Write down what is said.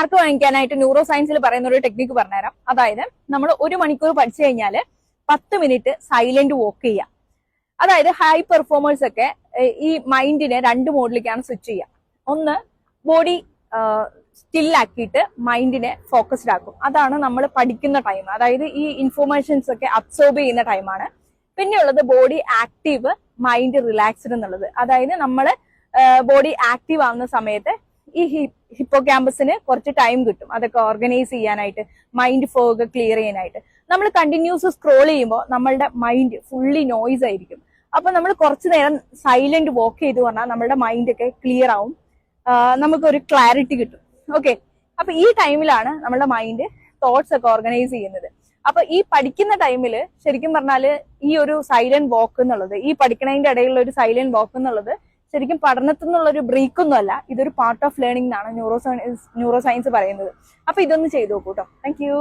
Mark വാങ്ങിക്കാനായിട്ട് neuro സയൻസിൽ പറയുന്ന ഒരു ടെക്നിക്ക് പറഞ്ഞുതരാം. അതായത് നമ്മൾ ഒരു മണിക്കൂർ പഠിച്ചു കഴിഞ്ഞാൽ പത്ത് മിനിറ്റ് സൈലന്റ് വോക്ക് ചെയ്യാം. അതായത് ഹൈ പെർഫോമേഴ്സ് ഒക്കെ ഈ മൈൻഡിനെ രണ്ട് മോഡിലേക്കാണ് സ്വിച്ച് ചെയ്യുക ഒന്ന് ബോഡി സ്റ്റില്ലാക്കിയിട്ട് മൈൻഡിനെ ഫോക്കസ്ഡ് ആക്കും. അതാണ് നമ്മൾ പഠിക്കുന്ന ടൈം അതായത് ഈ ഇൻഫോർമേഷൻസ് ഒക്കെ അബ്സോർബ് ചെയ്യുന്ന ടൈമാണ് പിന്നെയുള്ളത് ബോഡി ആക്റ്റീവ് മൈൻഡ് റിലാക്സ്ഡ് എന്നുള്ളത്. അതായത് നമ്മൾ ബോഡി ആക്റ്റീവ് ആവുന്ന സമയത്ത് ഈ ഹിപ്പോ ക്യാമ്പസിന് കുറച്ച് ടൈം കിട്ടും. അതൊക്കെ ഓർഗനൈസ് ചെയ്യാനായിട്ട് മൈൻഡ് ഫോഗ് ക്ലിയർ ചെയ്യാനായിട്ട്. നമ്മൾ കണ്ടിന്യൂസ് സ്ക്രോൾ ചെയ്യുമ്പോൾ നമ്മളുടെ മൈൻഡ് ഫുള്ളി നോയ്സ് ആയിരിക്കും. അപ്പൊ നമ്മൾ കുറച്ചു നേരം സൈലന്റ് വോക്ക് ചെയ്തു പറഞ്ഞാൽ നമ്മുടെ മൈൻഡ് ഒക്കെ ക്ലിയർ ആവും. നമുക്കൊരു ക്ലാരിറ്റി കിട്ടും. ഓക്കെ അപ്പൊ ഈ ടൈമിലാണ് നമ്മുടെ മൈൻഡ് തോട്ട്സ് ഒക്കെ ഓർഗനൈസ് ചെയ്യുന്നത്. അപ്പൊ ഈ പഠിക്കുന്ന ടൈമിൽ ശരിക്കും പറഞ്ഞാൽ ഈ ഒരു സൈലന്റ് വോക്ക് എന്നുള്ളത് ഈ പഠിക്കണതിന്റെ ഇടയിലുള്ള ഒരു സൈലന്റ് വോക്ക് എന്നുള്ളത് ശരിക്കും പഠനത്തിൽ നിന്നുള്ള ഒരു ബ്രേക്ക് ഒന്നും അല്ല ഇതൊരു പാർട്ട് ഓഫ് ലേണിംഗ് എന്നാണ് ന്യൂറോ സയൻസ് ന്യൂറോ സയൻസ് പറയുന്നത്. അപ്പൊ ഇതൊന്ന് ചെയ്തു നോക്കൂ കേട്ടോ താങ്ക് യു